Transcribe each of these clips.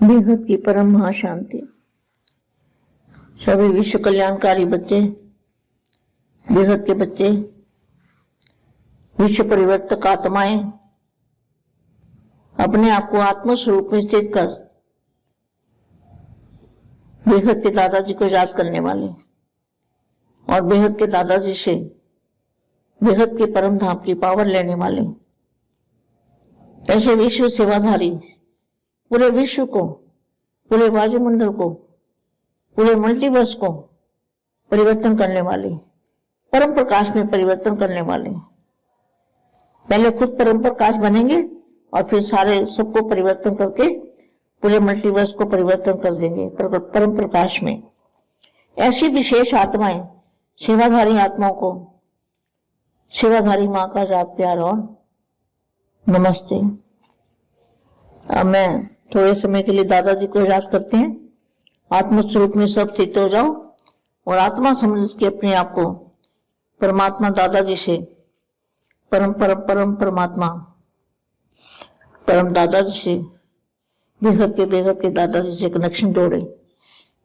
बेहद की परम महाशांति। सभी विश्व कल्याणकारी बच्चे, बेहद के बच्चे, विश्व परिवर्तक आत्माएँ अपने आप को आत्म स्वरूप में स्थित कर बेहद के दादाजी को याद करने वाले और बेहद के दादाजी से बेहद के परम धाम की पावर लेने वाले, ऐसे विश्व सेवाधारी पूरे विश्व को, पूरे वायुमंडल को, पूरे मल्टीवर्स को परिवर्तन करने वाले, परम प्रकाश में परिवर्तन करने वाले। पहले खुद परम प्रकाश बनेंगे और फिर सारे सबको परिवर्तन करके पूरे मल्टीवर्स को परिवर्तन कर देंगे परम प्रकाश में। ऐसी विशेष आत्माएँ सेवाधारी आत्माओं को सेवाधारी माँ का याद प्यार और नमस्ते। मैं थोड़े समय के लिए दादाजी को याद करते हैं। आत्म स्वरूप में सब स्थित हो जाओ और आत्मा समझ के अपने आप को परमात्मा दादाजी से, परम परम परम परमात्मा, परम दादाजी से, बेहद के बेहद के दादाजी से कनेक्शन जोड़े।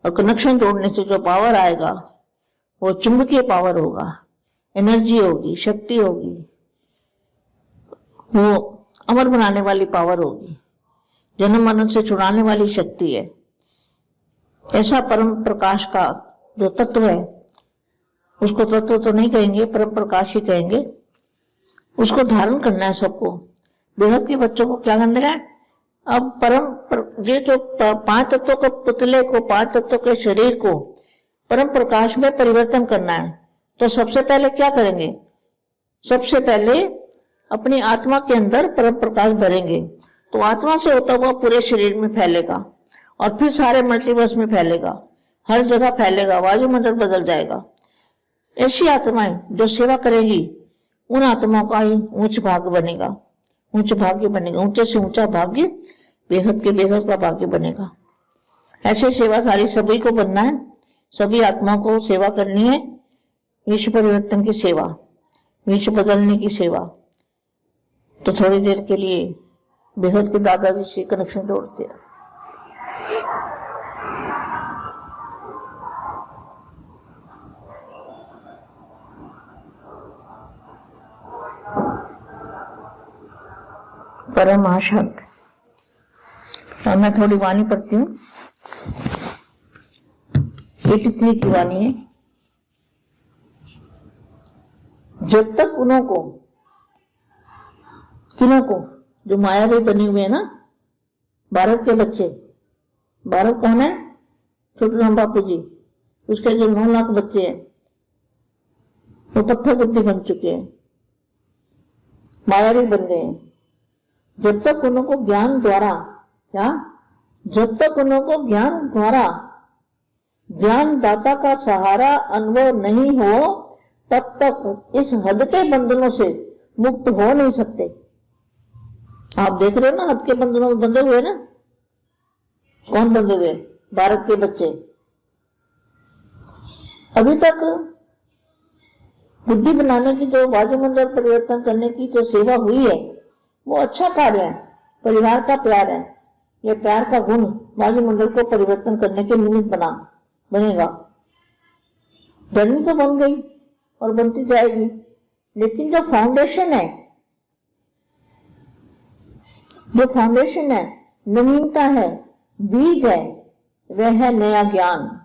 और कनेक्शन जोड़ने से जो पावर आएगा, वो चुंबकीय पावर होगा। एनर्जी होगी, शक्ति होगी। वो अमर बनाने वाली पावर होगी। जन्म मरण से छुड़ाने वाली शक्ति है। ऐसा परम प्रकाश का जो तत्व है उसको तत्व तो नहीं कहेंगे परम प्रकाश ही कहेंगे। उसको धारण करना है सबको। बेहद के बच्चों को क्या करना है? अब परम पर, ये जो पाँच तत्वों के पुतले को पाँच तत्वों के शरीर को परम प्रकाश में परिवर्तन करना है तो सबसे पहले क्या करेंगे? सबसे पहले अपनी आत्मा के अंदर परम प्रकाश भरेंगे। तो आत्मा से होता हुआ पूरे शरीर में फैलेगा और फिर सारे मल्टीवर्स में फैलेगा। हर जगह फैलेगा, वायुमंडल बदल जाएगा। ऐसी आत्माएँ जो सेवा करेगी, उन आत्माओं का ही उच्च भाग्य बनेगा। उच्च भाग्य बनेगा। ऊँचे से ऊँचा भाग्य बेहद के बेहद का भाग्य बनेगा। ऐसे सेवा सारी सभी को बनना है। सभी आत्माओं को सेवा करनी है। विश्व परिवर्तन की सेवा विश्व बदलने की सेवा। तो थोड़ी देर के लिए बेहद के दादाजी से कनेक्शन जोड़ते हैं। परम आशंक। और मैं थोड़ी वाणी पढ़ती हूँ। एटी थ्री की वाणी है। जब तक उन्हों को, किनों को जो मायावी बने हुए हैं ना, भारत के बच्चे। भारत कौन है? छोटू राम बापू जी। उसके जो नौ लाख बच्चे हैं, वो पत्थर बुद्धि बन चुके हैं। मायावी बन गए। जब तक उनको ज्ञान द्वारा, क्या? जब तक उनको ज्ञान द्वारा ज्ञान दाता का सहारा अनुभव नहीं हो, तब तक इस हद के बंधनों से मुक्त हो नहीं सकते। आप देख रहे हो ना हद के बंधनों में बंधे हुए ना? कौन बंधे हुए? भारत के बच्चे। अभी तक बुद्धि बनाने की जो वायुमंडल परिवर्तन करने की जो सेवा हुई है, वो अच्छा कार्य है, परिवार का प्यार है। ये प्यार का गुण वायुमंडल को परिवर्तन करने के निमित्त बना, बनेगा। जर्नी तो बन गई और बनती जाएगी, लेकिन जो फाउंडेशन है जो फाउंडेशन है नवीनता है बीज है वह है नया ज्ञान।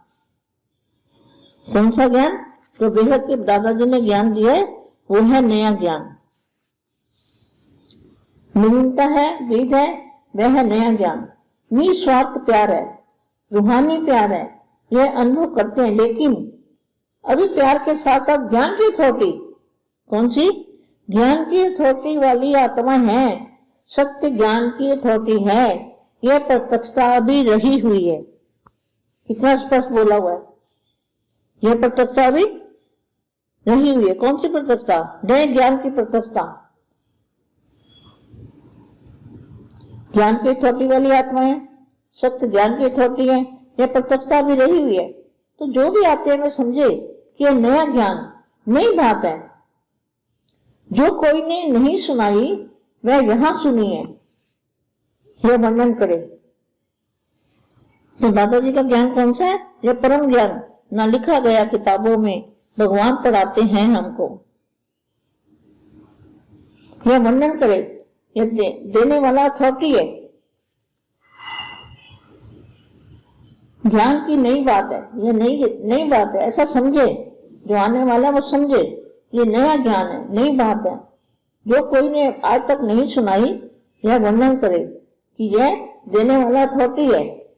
कौन सा ज्ञान? जो बेहद के दादाजी ने ज्ञान दिया है, वो है नया ज्ञान। नवीनता है बीज है, वह है नया ज्ञान। निस्वार्थ प्यार है, रूहानी प्यार है, यह अनुभव करते हैं, लेकिन अभी प्यार के साथ साथ ज्ञान की थोटी कौन सी? ज्ञान की थोटी वाली आत्मा है। सत्य ज्ञान की थोटी है, यह प्रत्यक्षता अभी रही हुई है। कितना स्पष्ट बोला हुआ है। यह प्रत्यक्षता अभी रही हुई है। कौन सी प्रत्यक्षता? नए ज्ञान की प्रत्यक्षता। ज्ञान की थोटी वाली आत्मा है, सत्य ज्ञान की थोटी है, यह प्रत्यक्षता भी रही हुई है। तो जो भी आते हैं, वे समझे कि यह नया ज्ञान, नई बात है। जो कोई ने नहीं सुनाई वह यहाँ सुनी है। यह वर्णन करे। तो दादाजी का ज्ञान कौन सा है? यह परम ज्ञान। ना लिखा गया किताबों में भगवान पढ़ाते हैं हमको। यह वर्णन करे। यह दे, देने वाला अथॉरिटी है। ज्ञान की नई बात है। ये नई नई बात है। ऐसा समझे। जो आने वाला वो समझे। ये नया ज्ञान है नई बात है। जो कोई ने आज तक नहीं सुनाई, यह वर्णन करे कि यह देने वाला अथॉरिटी है।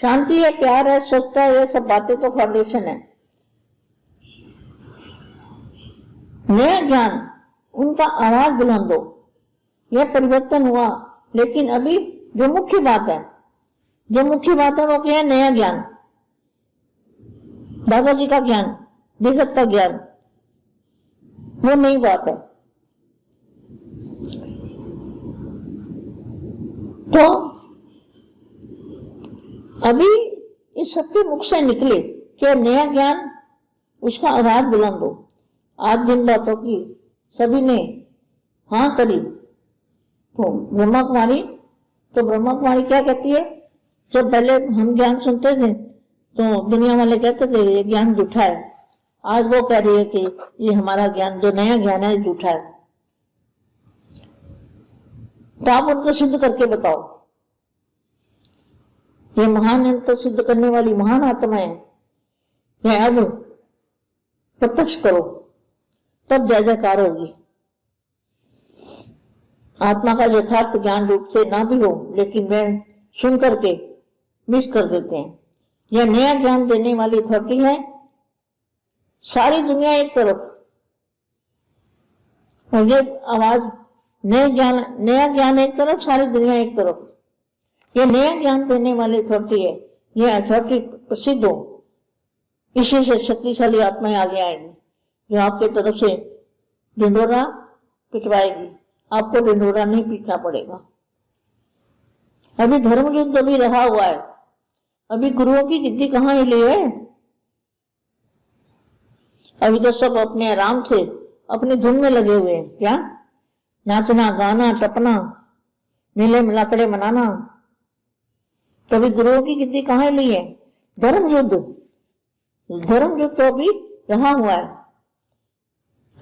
शांति है, प्यार है स्वच्छता है, ये सब बातें तो फाउंडेशन है। नया ज्ञान, उनका आवाज़ बुलंद हो। यह परिवर्तन हुआ, लेकिन अभी जो मुख्य बात है, जो मुख्य बात है वो क्या है? नया ज्ञान। दादाजी का ज्ञान, बेहद का ज्ञान। वो नई बात है। तो अभी इस सबके मुख से निकले कि नया ज्ञान, उसका आवाज़ बुलंद हो। आज जिन बातों की सभी ने हाँ करी। तो ब्रह्मा कुमारी तो ब्रह्मा कुमारी क्या कहती है? जब पहले हम ज्ञान सुनते थे तो दुनिया वाले कहते थे, ये ज्ञान झूठा है। आज वो कह रही है कि ये हमारा ज्ञान, जो नया ज्ञान है, झूठा है। तो आप उनको सिद्ध करके बताओ। ये महान अंतर सिद्ध करने वाली महान आत्मा है। ये अब, प्रत्यक्ष करो, तब जय जयकार होगी। आत्मा का यथार्थ ज्ञान रूप से ना भी हो, लेकिन वह सुन करके मिस कर देते हैं। यह नया ज्ञान देने वाली अथॉरिटी है। सारी दुनिया एक तरफ़। और ये आवाज़ नए ज्ञान, नया ज्ञान एक तरफ़, सारी दुनिया एक तरफ़। ये नया ज्ञान देने वाली अथॉरिटी है। यह अथॉरिटी प्रसिद्ध हो। इसी से शक्तिशाली आत्माएँ आगे आएँगी। जो आपके तरफ़ से ढिंडोरा पिटवाएगी। आपको ढिंडोरा नहीं पीटना पड़ेगा। अभी धर्म युद्ध अभी रहा हुआ है। अभी गुरुओं की गिद्दी कहाँ हिली है? अभी तो सब अपने आराम से, अपनी धुन में लगे हुए हैं। क्या? नाचना, गाना, टपना, मेले मिलाकड़े मनाना। तो अभी गुरुओं की गिद्दी कहाँ हिली है? धर्म युद्ध। धर्म युद्ध तो अभी रहा हुआ है।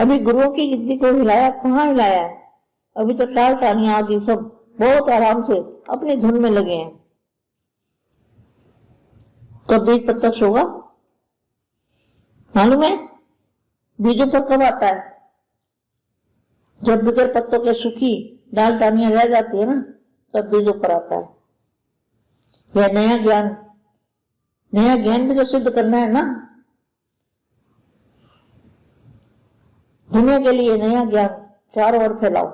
अभी गुरुओं की गिद्दी को हिलाया कहाँ हिलाया है? अभी तो टाल टालियाँ आदि सब बहुत आराम से अपनी धुन में लगे हैं। कब बीज प्रत्यक्ष होगा? मालूम है? बीजों पर कब आता है? जब बगैर पत्तों के सूखी डाल टानियाँ रह जाती है ना, तब बीजों पर आता है। यह नया ज्ञान नया ज्ञान भी तो सिद्ध करना है ना, दुनिया के लिए नया ज्ञान चारों ओर फैलाओ।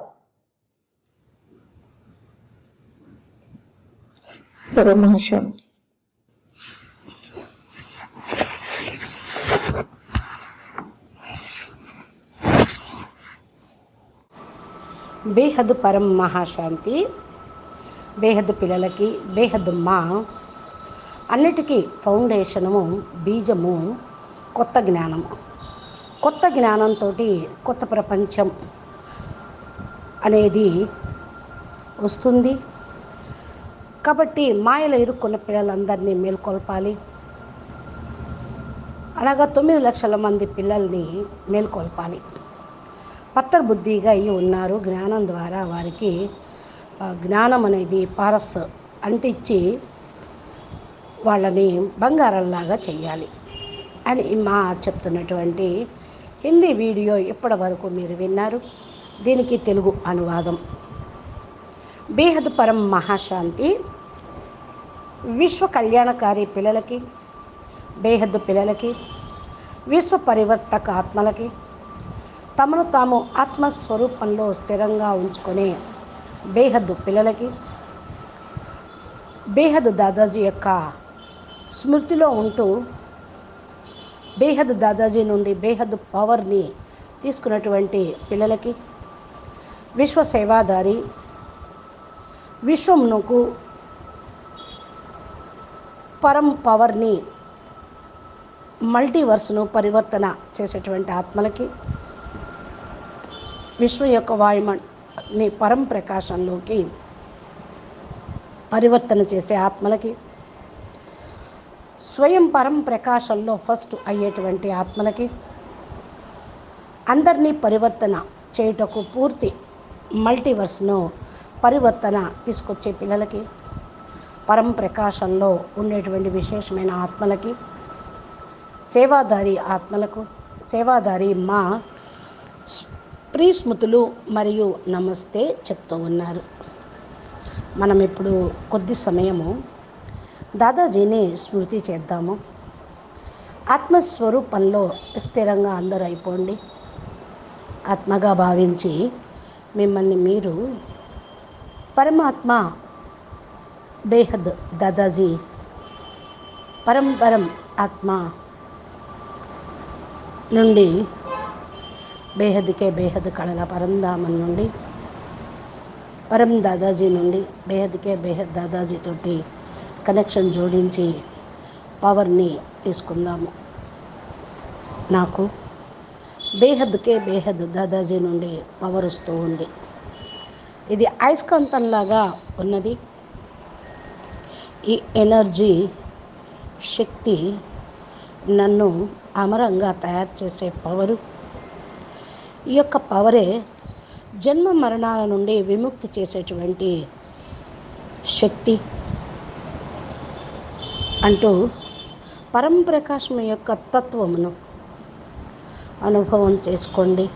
परम शांति బేహద్ పరం మహాశాంతి బేహద్ పిల్లలకి బేహద్ మా. అన్నిటికీ ఫౌండేషను బీజము కొత్త జ్ఞానము. కొత్త జ్ఞానంతో కొత్త ప్రపంచం అనేది వస్తుంది. కాబట్టి మాయలో ఇరుక్కున్న పిల్లలందరినీ మేల్కొల్పాలి. అలాగా తొమ్మిది లక్షల మంది పిల్లల్ని మేల్కొల్పాలి. పత్తర్ బుద్ధిగా అయి ఉన్నారు. జ్ఞానం ద్వారా వారికి జ్ఞానం అనేది పారస్ అంటించి వాళ్ళని బంగారంలాగా చేయాలి అని మా చెప్తున్నటువంటి హిందీ వీడియో ఇప్పటి వరకు మీరు విన్నారు. దీనికి తెలుగు అనువాదం. బేహద్ పరం మహాశాంతి. విశ్వ కళ్యాణకారి పిల్లలకి బేహద్ పిల్లలకి విశ్వ పరివర్తక ఆత్మలకి తమను తాము ఆత్మస్వరూపంలో స్థిరంగా ఉంచుకునే బేహద్దు పిల్లలకి బేహద్ దాదాజీ యొక్క స్మృతిలో ఉంటూ బేహద్ దాదాజీ నుండి బేహద్ పవర్ని తీసుకున్నటువంటి పిల్లలకి విశ్వ సేవాదారి విశ్వమునకు పరం పవర్ని మల్టీవర్స్ను పరివర్తన చేసేటువంటి ఆత్మలకి విశ్వ యొక్క వాయుమని పరం ప్రకాశంలోకి పరివర్తన చేసే ఆత్మలకి. స్వయం పరం ప్రకాశంలో ఫస్ట్ అయ్యేటువంటి ఆత్మలకి. అందరినీ పరివర్తన చేయుటకు పూర్తి మల్టీవర్స్ను పరివర్తన తీసుకొచ్చే పిల్లలకి. పరం ప్రకాశంలో ఉండేటువంటి విశేషమైన ఆత్మలకి. సేవాదారి ఆత్మలకు. సేవాదారి మా ప్రీస్మృతులు మరియు నమస్తే చెప్తూ ఉన్నారు. మనం ఇప్పుడు కొద్ది సమయము దాదాజీని స్మృతి చేద్దాము. ఆత్మస్వరూపంలో స్థిరంగా అందరూ అయిపోండి. ఆత్మగా భావించి మిమ్మల్ని మీరు పరమాత్మ బేహద్ దాదాజీ పరంపరం ఆత్మ నుండి బేహద్కే బేహద్ కళల పరంధామం నుండి పరం దాదాజీ నుండి బేహద్కే బేహద్ దాదాజీ తోటి కనెక్షన్ జోడించి పవర్ని తీసుకుందాము. నాకు బేహద్కే బేహద్ దాదాజీ నుండి పవర్ వస్తూ ఉంది. ఇది అయస్కాంతంలాగా ఉన్నది. ఈ ఎనర్జీ శక్తి నన్ను అమరంగా తయారు చేసే పవరు ఈ యొక్క పవరే జన్మ మరణాల నుండి విముక్తి చేసేటువంటి శక్తి అంటూ పరంప్రకాశం యొక్క తత్వమును అనుభవం చేసుకోండి.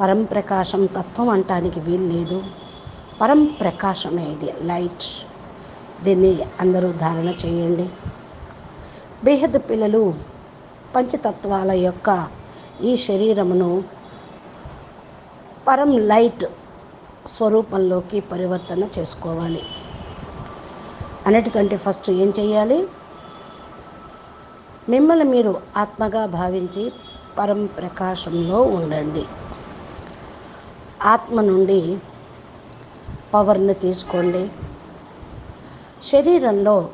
పరంప్రకాశం తత్వం అంటానికి వీలు లేదు. పరంప్రకాశమే ఇది లైట్. దీన్ని అందరూ ధారణ చేయండి. బేహద్ పిల్లలు పంచతత్వాల యొక్క ఈ శరీరమును పరం లైట్ స్వరూపంలోకి పరివర్తన చేసుకోవాలి. అన్నిటికంటే ఫస్ట్ ఏం చేయాలి మిమ్మల్ని మీరు ఆత్మగా భావించి పరం ప్రకాశంలో ఉండండి. ఆత్మ నుండి పవర్ని తీసుకోండి. శరీరంలో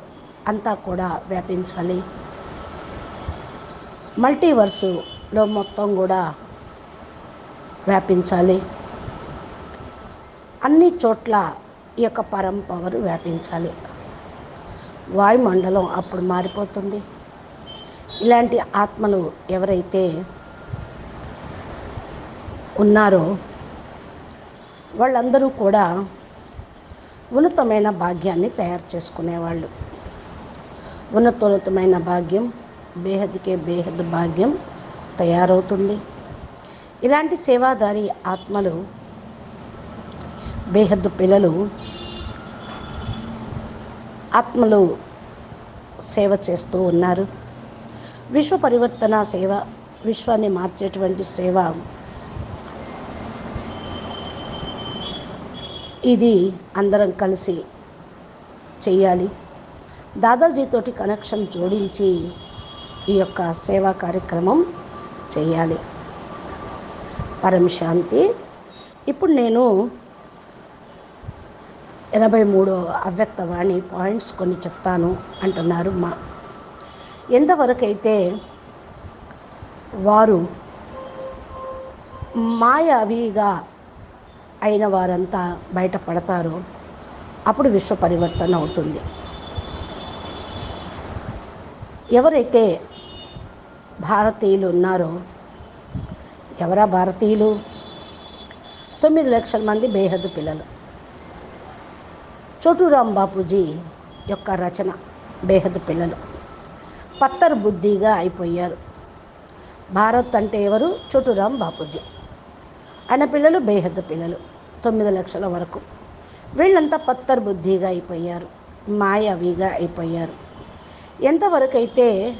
అంతా కూడా వ్యాపించాలి. మల్టీవర్సులో మొత్తం కూడా వ్యాపించాలి. అన్ని చోట్ల ఈ యొక్క పరం పవర్ వ్యాపించాలి. వాయుమండలం అప్పుడు మారిపోతుంది. ఇలాంటి ఆత్మలు ఎవరైతే ఉన్నారో వాళ్ళందరూ కూడా ఉన్నతమైన భాగ్యాన్ని తయారు చేసుకునేవాళ్ళు. ఉన్నతోన్నతమైన భాగ్యం బేహద్కే బేహద్ భాగ్యం తయారవుతుంది. ఇలాంటి సేవాదారి ఆత్మలు బేహద్దు పిల్లలు ఆత్మలు సేవ చేస్తూ ఉన్నారు. విశ్వ పరివర్తన సేవ విశ్వాన్ని మార్చేటువంటి సేవ. ఇది అందరం కలిసి చేయాలి. దాదాజీతోటి కనెక్షన్ జోడించి ఈ యొక్క సేవా కార్యక్రమం చేయాలి. పరం శాంతి ఇప్పుడు నేను ఎనభై మూడో అవ్యక్తవాణి పాయింట్స్ కొన్ని చెప్తాను అంటున్నారు మా. ఎంతవరకైతే వారు మాయావిగా అయిన వారంతా బయటపడతారో అప్పుడు విశ్వ పరివర్తన అవుతుంది. ఎవరైతే భారతీయులు ఉన్నారో ఎవరా భారతీయులు? తొమ్మిది లక్షల మంది బేహద్దు పిల్లలు. చోటురాం బాపూజీ యొక్క రచన బేహద్దు పిల్లలు. పత్తర్ బుద్ధిగా అయిపోయారు. భారత్ అంటే ఎవరు? చోటురాం బాపూజీ. ఆయన పిల్లలు బేహద్దు పిల్లలు తొమ్మిది లక్షల వరకు. వీళ్ళంతా పత్తర్ బుద్ధిగా అయిపోయారు మాయావిగా అయిపోయారు. ఎంతవరకు అయితే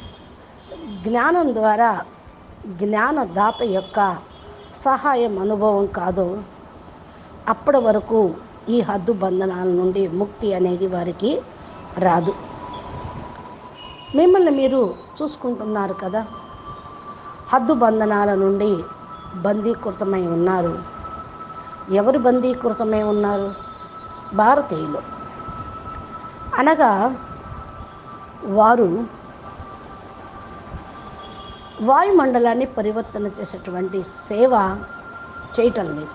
జ్ఞానం ద్వారా జ్ఞానదాత యొక్క సహాయం అనుభవం కాదో. అప్పటి వరకు ఈ హద్దు బంధనాల నుండి ముక్తి అనేది వారికి రాదు. మిమ్మల్ని మీరు చూసుకుంటున్నారు కదా. హద్దు బంధనాల నుండి బందీకృతమై ఉన్నారు. ఎవరు బందీకృతమై ఉన్నారు? భారతీయులు. అనగా వారు వాయుమండలాన్ని పరివర్తన చేసేటువంటి సేవ చేయటం లేదు.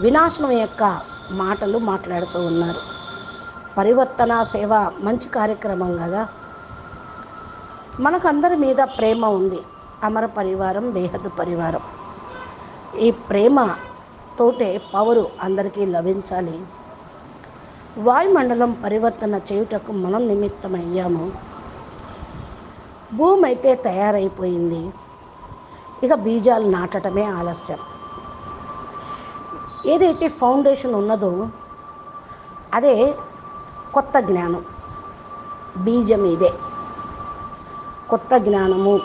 వినాశనం యొక్క మాటలు మాట్లాడుతూ ఉన్నారు. పరివర్తన సేవ మంచి కార్యక్రమం కదా? మనకందరి మీద ప్రేమ ఉంది. అమర పరివారం బేహద్దు పరివారం. ఈ ప్రేమ తోటే పవరు అందరికీ లభించాలి. వాయుమండలం పరివర్తన చేయుటకు మనం నిమిత్తమయ్యాము. భూమి అయితే తయారైపోయింది. ఇక బీజాలు నాటడమే ఆలస్యం. ఏదైతే ఫౌండేషన్ ఉన్నదో అదే కొత్త జ్ఞానం. బీజం ఇదే. కొత్త జ్ఞానము.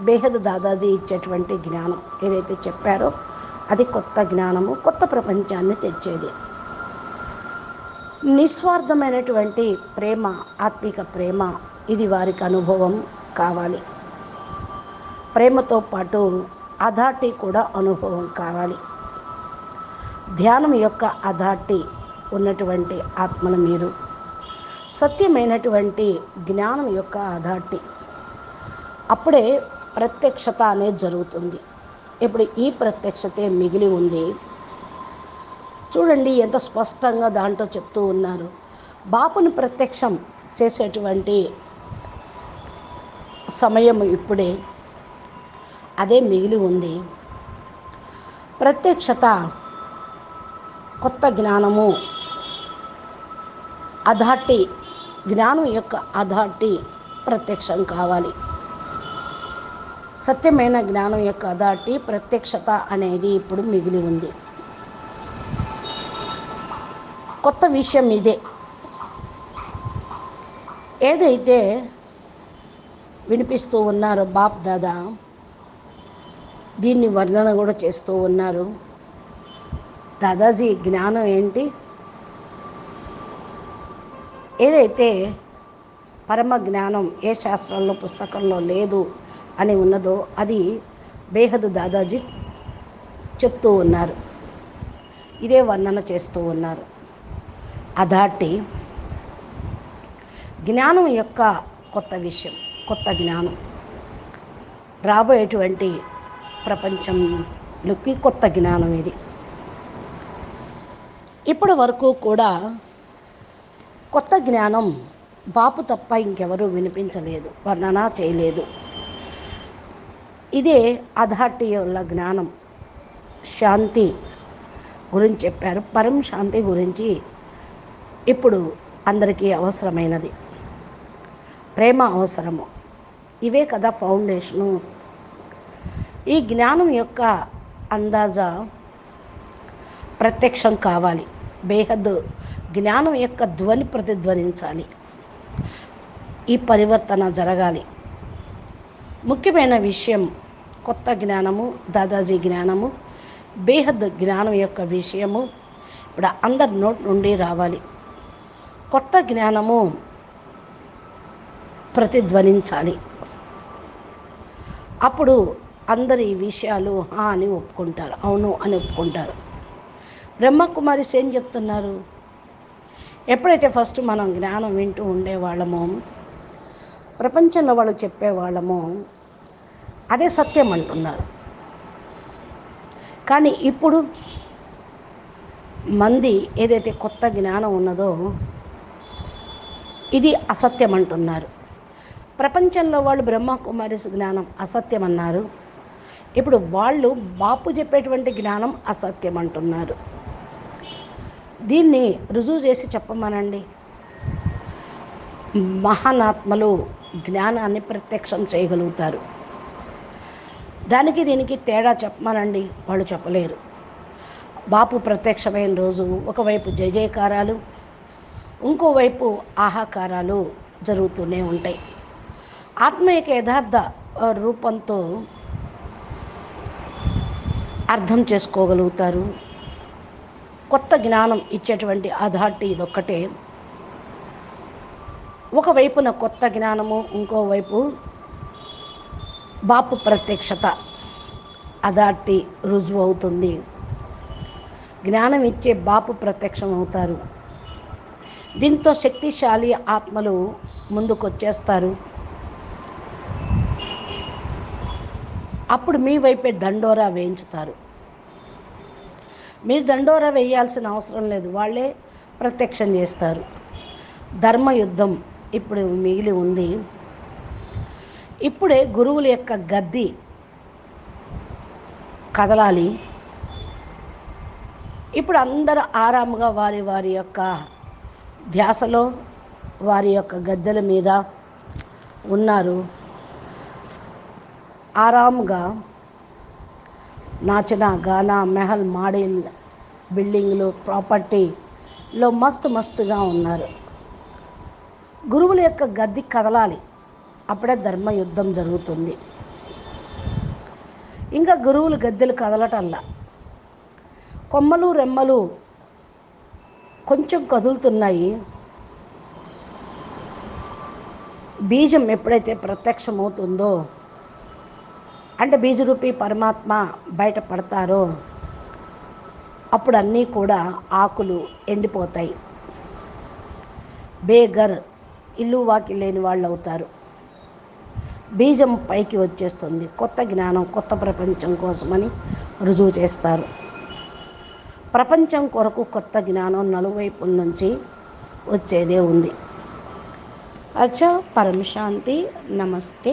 బేహద్ దాదాజీ ఇచ్చేటువంటి జ్ఞానం. ఏదైతే చెప్పారో అది కొత్త జ్ఞానము. కొత్త ప్రపంచాన్ని తెచ్చేది. నిస్వార్థమైనటువంటి ప్రేమ ఆత్మిక ప్రేమ ఇది వారికి అనుభవం కావాలి. ప్రేమతో పాటు అథార్టీ కూడా అనుభవం కావాలి. ధ్యానం యొక్క అథార్టీ ఉన్నటువంటి ఆత్మల మీరు. సత్యమైనటువంటి జ్ఞానం యొక్క అథార్టీ అప్పుడే ప్రత్యక్షత అనేది జరుగుతుంది. ఇప్పుడు ఈ ప్రత్యక్షతే మిగిలి ఉంది. చూడండి ఎంత స్పష్టంగా దాంట్లో చెప్తూ ఉన్నారు. బాపును ప్రత్యక్షం చేసేటువంటి సమయం ఇప్పుడే. అదే మిగిలి ఉంది. ప్రత్యక్షత కొత్త జ్ఞానము. అథార్టీ జ్ఞానం యొక్క అథార్టీ ప్రత్యక్షం కావాలి. సత్యమైన జ్ఞానం యొక్క అధార్టీ ప్రత్యక్షత అనేది ఇప్పుడు మిగిలి ఉంది. కొత్త విషయం ఇదే. ఏదైతే వినిపిస్తూ ఉన్నారు బాప్ దాదా. దీన్ని వర్ణన కూడా చేస్తూ ఉన్నారు. దాదాజీ జ్ఞానం ఏంటి? ఏదైతే పరమ జ్ఞానం ఏ శాస్త్రంలో పుస్తకంలో లేదు అని ఉన్నదో అది బేహద్ దాదాజీ చెప్తూ ఉన్నారు. ఇదే వర్ణన చేస్తూ ఉన్నారు. అదాటి జ్ఞానం యొక్క కొత్త విషయం. కొత్త జ్ఞానం. రాబోయేటువంటి ప్రపంచంలోకి కొత్త జ్ఞానం ఇది. ఇప్పటి వరకు కూడా కొత్త జ్ఞానం బాపు తప్ప ఇంకెవరూ వినిపించలేదు వర్ణన చేయలేదు. ఇదే అధాట్యుల జ్ఞానం. శాంతి గురించి చెప్పారు. పరం శాంతి గురించి ఇప్పుడు అందరికీ అవసరమైనది. ప్రేమ అవసరము. ఇవే కదా ఫౌండేషను. ఈ జ్ఞానం యొక్క అందాజా ప్రత్యక్షం కావాలి. బేహద్ జ్ఞానం యొక్క ధ్వని ప్రతిధ్వనించాలి. ఈ పరివర్తన జరగాలి. ముఖ్యమైన విషయం కొత్త జ్ఞానము దాదాజీ జ్ఞానము బేహద్ జ్ఞానం యొక్క విషయము ఇప్పుడు అందరి నోట్ నుండి రావాలి. కొత్త జ్ఞానము ప్రతిధ్వనించాలి. అప్పుడు అందరు ఈ విషయాలు హా అని ఒప్పుకుంటారు అవును అని ఒప్పుకుంటారు. బ్రహ్మకుమారిస్ ఏం చెప్తున్నారు? ఎప్పుడైతే ఫస్ట్ మనం జ్ఞానం వింటూ ఉండేవాళ్ళమో ప్రపంచంలో వాళ్ళు చెప్పేవాళ్ళమో అదే సత్యం అంటున్నారు. కానీ ఇప్పుడు మంది ఏదైతే కొత్త జ్ఞానం ఉన్నదో ఇది అసత్యం అంటున్నారు. ప్రపంచంలో వాళ్ళు బ్రహ్మకుమారి జ్ఞానం అసత్యం అన్నారు ఇప్పుడు వాళ్ళు బాపు చెప్పేటువంటి జ్ఞానం అసత్యం అంటున్నారు దీన్ని రుజువు చేసి చెప్పమనండి. మహానాత్మలు జ్ఞానాన్ని ప్రత్యక్షం చేయగలుగుతారు. దానికి దీనికి తేడా చెప్పమనండి. వాళ్ళు చెప్పలేరు. బాపు ప్రత్యక్షమైన రోజు ఒకవైపు జయజయకారాలు ఇంకోవైపు ఆహాకారాలు జరుగుతూనే ఉంటాయి. ఆత్మ యొక్క యథార్థ రూపంతో అర్థం చేసుకోగలుగుతారు. కొత్త జ్ఞానం ఇచ్చేటువంటి అథారిటీ ఇదొక్కటే. ఒకవైపున కొత్త జ్ఞానము ఇంకోవైపు బాపు ప్రత్యక్షత అథారిటీ రుజువు అవుతుంది. జ్ఞానం ఇచ్చే బాపు ప్రత్యక్షం అవుతారు. దీంతో శక్తిశాలి ఆత్మలు ముందుకొచ్చేస్తారు. అప్పుడు మీ వైపే దండోరా వేయించుతారు. మీరు దండోరా వేయాల్సిన అవసరం లేదు. వాళ్ళే ప్రత్యక్షం చేస్తారు. ధర్మయుద్ధం ఇప్పుడు మిగిలి ఉంది. ఇప్పుడే గురువుల యొక్క గద్ది కదలాలి. ఇప్పుడు అందరూ ఆరాముగా వారి వారి యొక్క ధ్యాసలో వారి యొక్క గద్దెల మీద ఉన్నారు. ఆరాముగా నాచన గానా మెహల్ మాడేల్ బిల్డింగ్లు ప్రాపర్టీలో మస్తు మస్తుగా ఉన్నారు. గురువుల యొక్క గద్ది కదలాలి. అప్పుడే ధర్మ యుద్ధం జరుగుతుంది. ఇంకా గురువులు గద్దెలు కదలటల్లా కొమ్మలు రెమ్మలు కొంచెం కదులుతున్నాయి. బీజం ఎప్పుడైతే ప్రత్యక్షమవుతుందో అంటే బీజరూపి పరమాత్మ బయటపడతారో అప్పుడు అన్నీ కూడా ఆకులు ఎండిపోతాయి. బేగర్ ఇల్లు వాకి లేని వాళ్ళు అవుతారు బీజం పైకి వచ్చేస్తుంది. కొత్త జ్ఞానం కొత్త ప్రపంచం కోసమని రుజువు చేస్తారు. ప్రపంచం కొరకు కొత్త జ్ఞానం నలువైపుల నుంచి వచ్చేదే ఉంది. అచ్చా పరమశాంతి నమస్తే.